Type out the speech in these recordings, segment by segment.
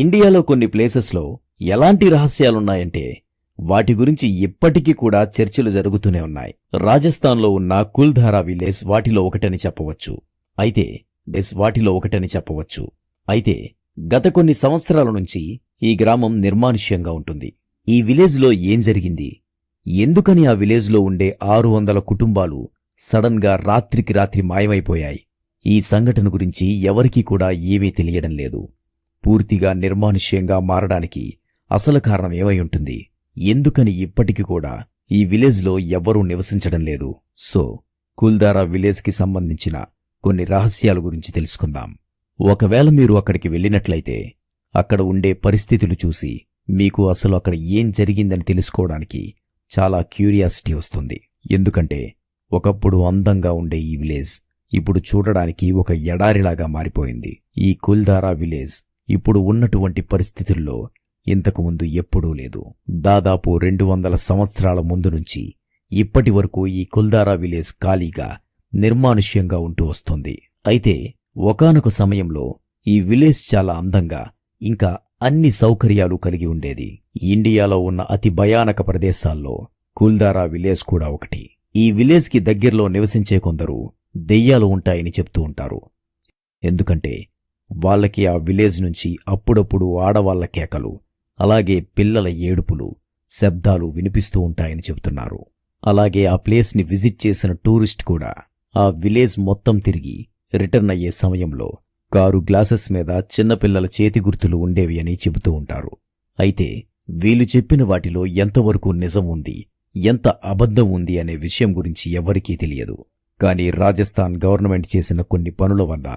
ఇండియాలో కొన్ని ప్లేసెస్లో ఎలాంటి రహస్యాలున్నాయంటే వాటి గురించి ఇప్పటికీ కూడా చర్చలు జరుగుతూనే ఉన్నాయి. రాజస్థాన్లో ఉన్న కుల్ధారా విలేజ్ వాటిలో ఒకటని చెప్పవచ్చు. అయితే డెస్ వాటిలో ఒకటని చెప్పవచ్చు. అయితే గత కొన్ని సంవత్సరాల నుంచి ఈ గ్రామం నిర్మానుష్యంగా ఉంటుంది. ఈ విలేజ్లో ఏం జరిగింది? ఎందుకని ఆ విలేజ్లో ఉండే ఆరు వందల కుటుంబాలు సడన్గా రాత్రికి రాత్రి మాయమైపోయాయి? ఈ సంఘటన గురించి ఎవరికీ కూడా ఏమీ తెలియడం లేదు. పూర్తిగా నిర్మానుష్యంగా మారడానికి అసలు కారణం ఏమై ఉంటుంది? ఎందుకని ఇప్పటికీ కూడా ఈ విలేజ్లో ఎవ్వరూ నివసించడం లేదు? సో కుల్దారా విలేజ్కి సంబంధించిన కొన్ని రహస్యాల గురించి తెలుసుకుందాం. ఒకవేళ మీరు అక్కడికి వెళ్ళినట్లయితే అక్కడ ఉండే పరిస్థితులు చూసి మీకు అసలు అక్కడ ఏం జరిగిందని తెలుసుకోవడానికి చాలా క్యూరియాసిటీ వస్తుంది. ఎందుకంటే ఒకప్పుడు అందంగా ఉండే ఈ విలేజ్ ఇప్పుడు చూడడానికి ఒక ఎడారిలాగా మారిపోయింది. ఈ కుల్దారా విలేజ్ ఇప్పుడు ఉన్నటువంటి పరిస్థితుల్లో ఇంతకుముందు ఎప్పుడూ లేదు. దాదాపు రెండు వందల సంవత్సరాల ముందు నుంచి ఇప్పటి వరకు ఈ కుల్దారా విలేజ్ ఖాళీగా నిర్మానుష్యంగా ఉంటూ వస్తుంది. అయితే ఒకానొక సమయంలో ఈ విలేజ్ చాలా అందంగా ఇంకా అన్ని సౌకర్యాలు కలిగి ఉండేది. ఇండియాలో ఉన్న అతి భయానక ప్రదేశాల్లో కుల్దారా విలేజ్ కూడా ఒకటి. ఈ విలేజ్కి దగ్గరలో నివసించే కొందరు దెయ్యాలు ఉంటాయని చెప్తూ ఉంటారు. ఎందుకంటే వాళ్ళకి ఆ విలేజ్ నుంచి అప్పుడప్పుడు ఆడవాళ్ళ కేకలు అలాగే పిల్లల ఏడుపులు శబ్దాలు వినిపిస్తూ ఉంటాయని చెబుతున్నారు. అలాగే ఆ ప్లేస్ని విజిట్ చేసిన టూరిస్ట్ కూడా ఆ విలేజ్ మొత్తం తిరిగి రిటర్న్ అయ్యే సమయంలో కారు గ్లాసెస్ మీద చిన్నపిల్లల చేతి గుర్తులు ఉండేవి అని చెబుతూ ఉంటారు. అయితే వీళ్ళు చెప్పిన వాటిలో ఎంతవరకు నిజం ఉంది ఎంత అబద్ధం ఉంది అనే విషయం గురించి ఎవరికీ తెలియదు. కానీ రాజస్థాన్ గవర్నమెంట్ చేసిన కొన్ని పనుల వల్ల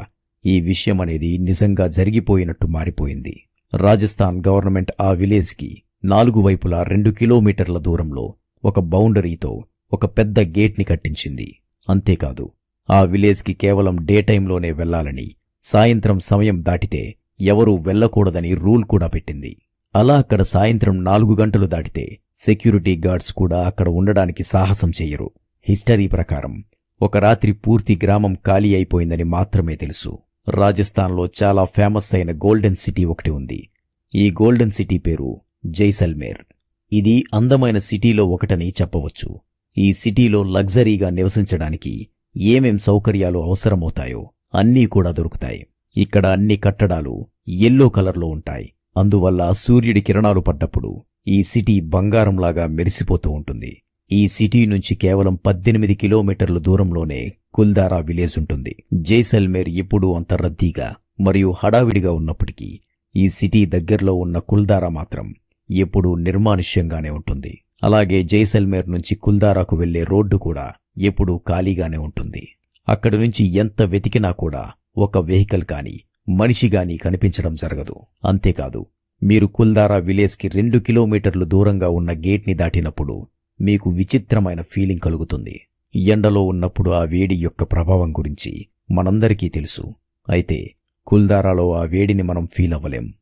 ఈ విషయం అనేది నిజంగా జరిగిపోయినట్టు మారిపోయింది. రాజస్థాన్ గవర్నమెంట్ ఆ విలేజ్కి నాలుగు వైపులా రెండు కిలోమీటర్ల దూరంలో ఒక బౌండరీతో ఒక పెద్ద గేట్ని కట్టించింది. అంతేకాదు ఆ విలేజ్కి కేవలం డే టైంలోనే వెళ్ళాలని సాయంత్రం సమయం దాటితే ఎవరూ వెళ్ళకూడదని రూల్ కూడా పెట్టింది. అలా అక్కడ సాయంత్రం నాలుగు గంటలు దాటితే సెక్యూరిటీ గార్డ్స్ కూడా అక్కడ ఉండడానికి సాహసం చెయ్యరు హిస్టరీ ప్రకారం ఒక రాత్రి పూర్తి గ్రామం ఖాళీ అయిపోయిందని మాత్రమే తెలుసు. రాజస్థాన్లో చాలా ఫేమస్ అయిన గోల్డెన్ సిటీ ఒకటి ఉంది. ఈ గోల్డెన్ సిటీ పేరు జైసల్మేర్. ఇది అందమైన సిటీలో ఒకటని చెప్పవచ్చు. ఈ సిటీలో లగ్జరీగా నివసించడానికి ఏమేం సౌకర్యాలు అవసరమవుతాయో అన్నీ కూడా దొరుకుతాయి. ఇక్కడ అన్ని కట్టడాలు ఎల్లో కలర్లో ఉంటాయి. అందువల్ల సూర్యుడి కిరణాలు పడ్డప్పుడు ఈ సిటీ బంగారంలాగా మెరిసిపోతూ ఉంటుంది. ఈ సిటీ నుంచి కేవలం పద్దెనిమిది కిలోమీటర్ల దూరంలోనే కుల్దారా విలేజ్ ఉంటుంది. జైసల్మేర్ ఇప్పుడు అంత రద్దీగా మరియు హడావిడిగా ఉన్నప్పటికీ ఈ సిటీ దగ్గరలో ఉన్న కుల్దారా మాత్రం ఎప్పుడూ నిర్మానుష్యంగానే ఉంటుంది. అలాగే జైసల్మేర్ నుంచి కుల్దారాకు వెళ్ళే రోడ్డు కూడా ఎప్పుడూ ఖాళీగానే ఉంటుంది. అక్కడి నుంచి ఎంత వెతికినా కూడా ఒక వెహికల్ కానీ మనిషి గాని కనిపించడం జరగదు. అంతేకాదు మీరు కుల్దారా విలేజ్కి రెండు కిలోమీటర్లు దూరంగా ఉన్న గేట్ని దాటినప్పుడు మీకు విచిత్రమైన ఫీలింగ్ కలుగుతుంది. ఎండలో ఉన్నప్పుడు ఆ వేడి యొక్క ప్రభావం గురించి మనందరికీ తెలుసు. అయితే కుల్దారాలో ఆ వేడిని మనం ఫీల్ అవ్వలేం.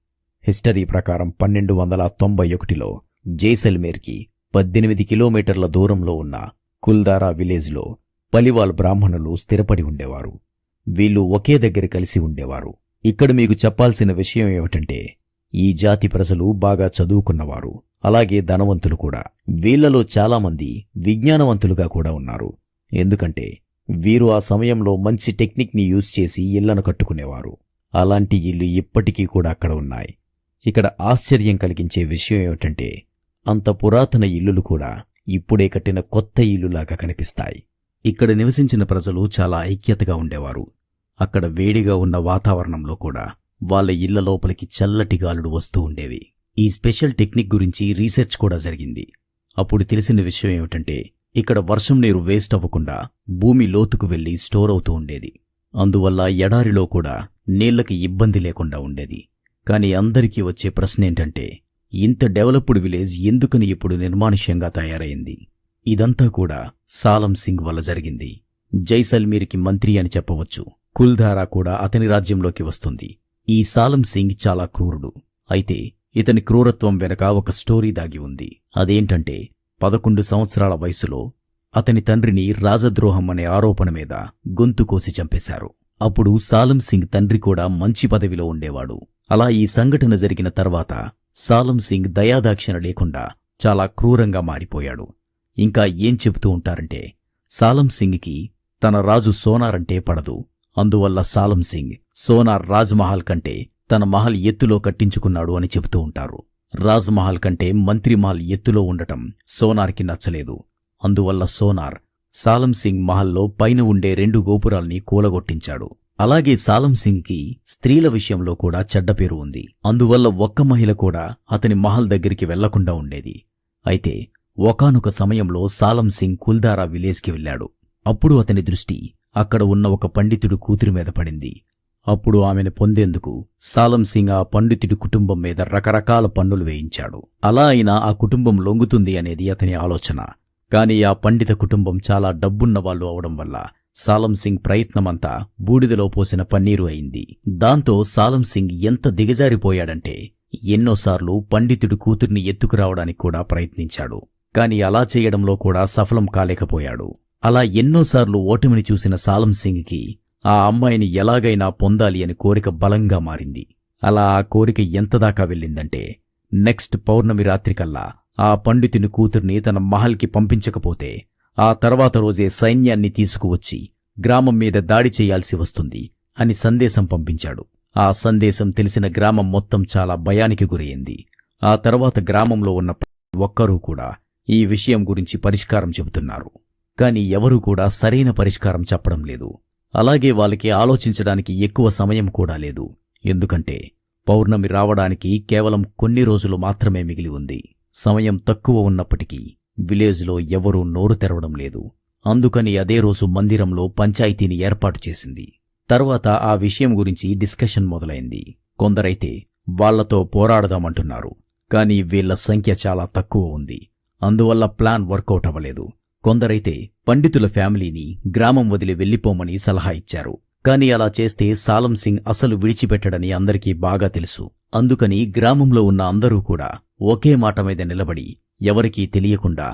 హిస్టరీ ప్రకారం పన్నెండు వందల తొంభై ఒకటిలో జైసల్మేర్కి పద్దెనిమిది కిలోమీటర్ల దూరంలో ఉన్న కుల్దారా విలేజ్లో పలివాల్ బ్రాహ్మణులు స్థిరపడి ఉండేవారు. వీళ్ళు ఒకే దగ్గర కలిసి ఉండేవారు. ఇక్కడ మీకు చెప్పాల్సిన విషయం ఏమిటంటే ఈ జాతి ప్రజలు బాగా చదువుకున్నవారు. అలాగే ధనవంతులు కూడా. వీళ్ళలో చాలామంది విజ్ఞానవంతులుగా కూడా ఉన్నారు. ఎందుకంటే వీరు ఆ సమయంలో మంచి టెక్నిక్ని యూజ్ చేసి ఇళ్ళను కట్టుకునేవారు. అలాంటి ఇల్లు ఇప్పటికీ కూడా అక్కడ ఉన్నాయి. ఇక్కడ ఆశ్చర్యం కలిగించే విషయం ఏమిటంటే అంత పురాతన ఇల్లులు కూడా ఇప్పుడే కట్టిన కొత్త ఇల్లులాగా కనిపిస్తాయి. ఇక్కడ నివసించిన ప్రజలు చాలా ఐక్యతగా ఉండేవారు. అక్కడ వేడిగా ఉన్న వాతావరణంలో కూడా వాళ్ళ ఇళ్ళ లోపలికి చల్లటి గాలుడు వస్తూ ఉండేవి. ఈ స్పెషల్ టెక్నిక్ గురించి రీసెర్చ్ కూడా జరిగింది. అప్పుడు తెలిసిన విషయం ఏమిటంటే ఇక్కడ వర్షం నీరు వేస్ట్ అవ్వకుండా భూమి లోతుకు వెళ్ళి స్టోర్ అవుతూ ఉండేది. అందువల్ల ఎడారిలో కూడా నీళ్ళకి ఇబ్బంది లేకుండా ఉండేది. కానీ అందరికీ వచ్చే ప్రశ్న ఏంటంటే ఇంత డెవలప్డ్ విలేజ్ ఎందుకని ఇప్పుడు నిర్మానుష్యంగా తయారైంది? ఇదంతా కూడా సాలం సింగ్ వల్ల జరిగింది. జైసల్మీర్కి మంత్రి అని చెప్పవచ్చు. కుల్ధారా కూడా అతని రాజ్యంలోకి వస్తుంది. ఈ సాలం సింగ్ చాలా క్రూరుడు. అయితే ఇతని క్రూరత్వం వెనక ఒక స్టోరీ దాగి ఉంది. అదేంటంటే పదకొండు సంవత్సరాల వయసులో అతని తండ్రిని రాజద్రోహం అనే ఆరోపణ మీద గొంతు కోసి చంపేశారు. అప్పుడు సాలం సింగ్ తండ్రి కూడా మంచి పదవిలో ఉండేవాడు. అలా ఈ సంఘటన జరిగిన తర్వాత సాలం సింగ్ దయాదాక్షిణ లేకుండా చాలా క్రూరంగా మారిపోయాడు. ఇంకా ఏం చెబుతూ ఉంటారంటే సాలం సింగ్కి తన రాజు సోనారంటే పడదు. అందువల్ల సాలం సింగ్ సోనార్ రాజ్మహల్ కంటే తన మహల్ ఎత్తులో కట్టించుకున్నాడు అని చెబుతూ ఉంటారు. రాజ్మహల్ కంటే మంత్రి మహల్ ఎత్తులో ఉండటం సోనార్కి నచ్చలేదు. అందువల్ల సోనార్ సాలం సింగ్ మహల్లో పైన ఉండే రెండు గోపురాల్ని కూలగొట్టించాడు. అలాగే సాలంసింగ్కి స్త్రీల విషయంలో కూడా చెడ్డ పేరు ఉంది. అందువల్ల ఒక్క మహిళ కూడా అతని మహల్ దగ్గరికి వెళ్ళకుండా ఉండేది. అయితే ఒకానొక సమయంలో సాలంసింగ్ కుల్దారా విలేజ్కి వెళ్ళాడు. అప్పుడు అతని దృష్టి అక్కడ ఉన్న ఒక పండితుడు కూతురి మీద పడింది. అప్పుడు ఆమెను పొందేందుకు సాలం సింగ్ ఆ పండితుడి కుటుంబం మీద రకరకాల పన్నులు వేయించాడు. అలా అయినా ఆ కుటుంబం లొంగుతుంది అనేది అతని ఆలోచన. కాని ఆ పండిత కుటుంబం చాలా డబ్బున్న వాళ్ళు అవడం వల్ల సాలం సింగ్ ప్రయత్నమంతా బూడిదలో పోసిన పన్నీరు అయింది. దాంతో సాలం సింగ్ ఎంత దిగజారిపోయాడంటే ఎన్నోసార్లు పండితుడి కూతుర్ని ఎత్తుకురావడానికి కూడా ప్రయత్నించాడు. కాని అలా చేయడంలో కూడా సఫలం కాలేకపోయాడు. అలా ఎన్నోసార్లు ఓటమిని చూసిన సాలంసింగ్కి ఆ అమ్మాయిని ఎలాగైనా పొందాలి అని కోరిక బలంగా మారింది. అలా ఆ కోరిక ఎంతదాకా వెళ్ళిందంటే నెక్స్ట్ పౌర్ణమి రాత్రికల్లా ఆ పండితుని కూతుర్ని తన మహల్కి పంపించకపోతే ఆ తర్వాత రోజే సైన్యాన్ని తీసుకువచ్చి గ్రామం మీద దాడి చేయాల్సి వస్తుంది అని సందేశం పంపించాడు. ఆ సందేశం తెలిసిన గ్రామం మొత్తం చాలా భయానికి గురయింది. ఆ తర్వాత గ్రామంలో ఉన్న ఒక్కరూ కూడా ఈ విషయం గురించి పరిష్కారం చెబుతున్నారు. కాని ఎవరూ కూడా సరైన పరిష్కారం చెప్పడం లేదు. అలాగే వాళ్ళకి ఆలోచించడానికి ఎక్కువ సమయం కూడా లేదు. ఎందుకంటే పౌర్ణమి రావడానికి కేవలం కొన్ని రోజులు మాత్రమే మిగిలి ఉంది. సమయం తక్కువ ఉన్నప్పటికీ విలేజ్లో ఎవరూ నోరు తెరవడం లేదు. అందుకని అదే రోజు మందిరంలో పంచాయతీని ఏర్పాటు చేసింది. తర్వాత ఆ విషయం గురించి డిస్కషన్ మొదలైంది. కొందరైతే వాళ్ళతో పోరాడదామంటున్నారు. కాని వీళ్ళ సంఖ్య చాలా తక్కువ ఉంది. అందువల్ల ప్లాన్ వర్కౌట్ అవ్వలేదు. కొందరైతే పండితుల ఫ్యామిలీని గ్రామం వదిలి వెళ్ళిపోమని సలహా ఇచ్చారు. కాని అలా చేస్తే సాలం సింగ్ అసలు విడిచిపెట్టడని అందరికీ బాగా తెలుసు. అందుకని గ్రామంలో ఉన్న అందరూ కూడా ఒకే మాట మీద నిలబడి ఎవరికీ తెలియకుండా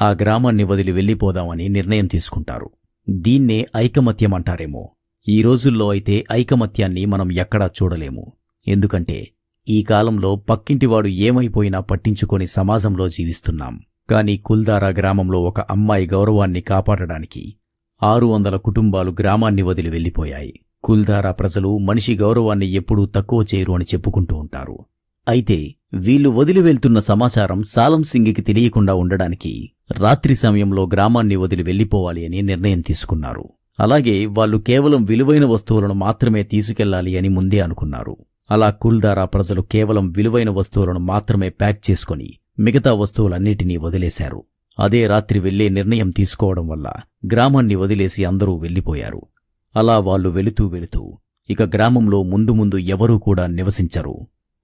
ఆ గ్రామాన్ని వదిలి వెళ్ళిపోదామని నిర్ణయం తీసుకుంటారు. దీన్నే ఐకమత్యం అంటారేమో. ఈ రోజుల్లో అయితే ఐకమత్యాన్ని మనం ఎక్కడా చూడలేము. ఎందుకంటే ఈ కాలంలో పక్కింటివాడు ఏమైపోయినా పట్టించుకొని సమాజంలో జీవిస్తున్నాం. కాని కుల్దారా గ్రామంలో ఒక అమ్మాయి గౌరవాన్ని కాపాడడానికి ఆరు వందల కుటుంబాలు గ్రామాన్ని వదిలి వెళ్ళిపోయాయి కుల్దారా ప్రజలు మనిషి గౌరవాన్ని ఎప్పుడూ తక్కువ చేయరు అని చెప్పుకుంటూ ఉంటారు. అయితే వీళ్ళు వదిలి వెళ్తున్న సమాచారం సాలం సింగ్కి తెలియకుండా ఉండడానికి రాత్రి సమయంలో గ్రామాన్ని వదిలి వెళ్ళిపోవాలి అని నిర్ణయం తీసుకున్నారు. అలాగే వాళ్ళు కేవలం విలువైన వస్తువులను మాత్రమే తీసుకెళ్ళాలి అని ముందే అనుకున్నారు. అలా కుల్దారా ప్రజలు కేవలం విలువైన వస్తువులను మాత్రమే ప్యాక్ చేసుకుని మిగతా వస్తువులన్నిటినీ వదిలేశారు. అదే రాత్రి వెళ్ళే నిర్ణయం తీసుకోవడం వల్ల గ్రామాన్ని వదిలేసి అందరూ వెళ్ళిపోయారు అలా వాళ్ళు వెళుతూ వెళుతూ ఇక గ్రామంలో ముందు ముందు ఎవరూ కూడా నివసించరు.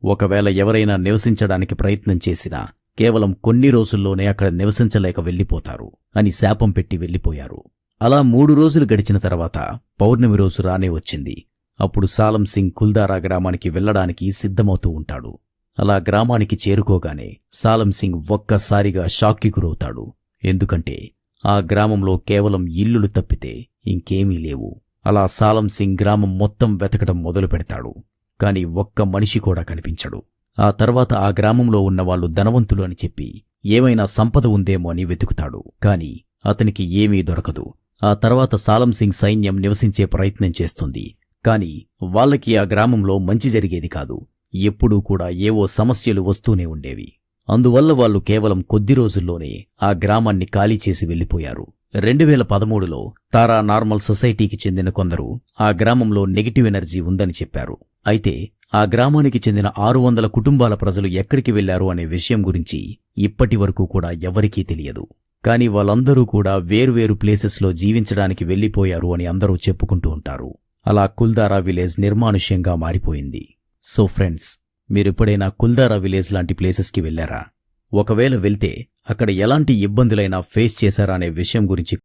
ఒకవేళ ఎవరైనా నివసించడానికి ప్రయత్నం చేసినా కేవలం కొన్ని రోజుల్లోనే అక్కడ నివసించలేక వెళ్ళిపోతారు అని శాపం పెట్టి వెళ్ళిపోయారు అలా మూడు రోజులు గడిచిన తర్వాత పౌర్ణమి రోజు రానే వచ్చింది. అప్పుడు సాలం సింగ్ కుల్దారా గ్రామానికి వెళ్ళడానికి సిద్ధమవుతూ ఉంటాడు. అలా గ్రామానికి చేరుకోగానే సాలం సింగ్ ఒక్కసారిగా షాక్కి గురవుతాడు ఎందుకంటే ఆ గ్రామంలో కేవలం ఇల్లులు తప్పితే ఇంకేమీ లేవు. అలా సాలం సింగ్ గ్రామం మొత్తం వెతకడం మొదలు పెడతాడు కాని ఒక్క మనిషి కూడా కనిపించడు. ఆ తర్వాత ఆ గ్రామంలో ఉన్నవాళ్ళు ధనవంతులు అని చెప్పి ఏమైనా సంపద ఉందేమో అని వెతుకుతాడు. కాని అతనికి ఏమీ దొరకదు. ఆ తర్వాత సాలం సింగ్ సైన్యం నివసించే ప్రయత్నం చేస్తుంది. కాని వాళ్ళకి ఆ గ్రామంలో మంచి జరిగేది కాదు. ఎప్పుడూ కూడా ఏవో సమస్యలు వస్తూనే ఉండేవి. అందువల్ల వాళ్ళు కేవలం కొద్ది రోజుల్లోనే ఆ గ్రామాన్ని ఖాళీ చేసి వెళ్ళిపోయారు రెండు వేల పదమూడులో తారా నార్మల్ సొసైటీకి చెందిన కొందరు ఆ గ్రామంలో నెగిటివ్ ఎనర్జీ ఉందని చెప్పారు. అయితే ఆ గ్రామానికి చెందిన ఆరు వందల కుటుంబాల ప్రజలు ఎక్కడికి వెళ్ళారు అనే విషయం గురించి ఇప్పటి వరకు కూడా ఎవరికీ తెలియదు. కాని వాళ్ళందరూ కూడా వేర్వేరు ప్లేసెస్లో జీవించడానికి వెళ్ళిపోయారు అని అందరూ చెప్పుకుంటూ ఉంటారు. అలా కుల్దారా విలేజ్ నిర్మానుష్యంగా మారిపోయింది. సో ఫ్రెండ్స్ మీరెప్పుడైనా కుల్దారా విలేజ్ లాంటి ప్లేసెస్కి వెళ్ళారా ఒకవేళ వెళ్తే అక్కడ ఎలాంటి ఇబ్బందులైనా ఫేస్ చేశారా అనే విషయం గురించి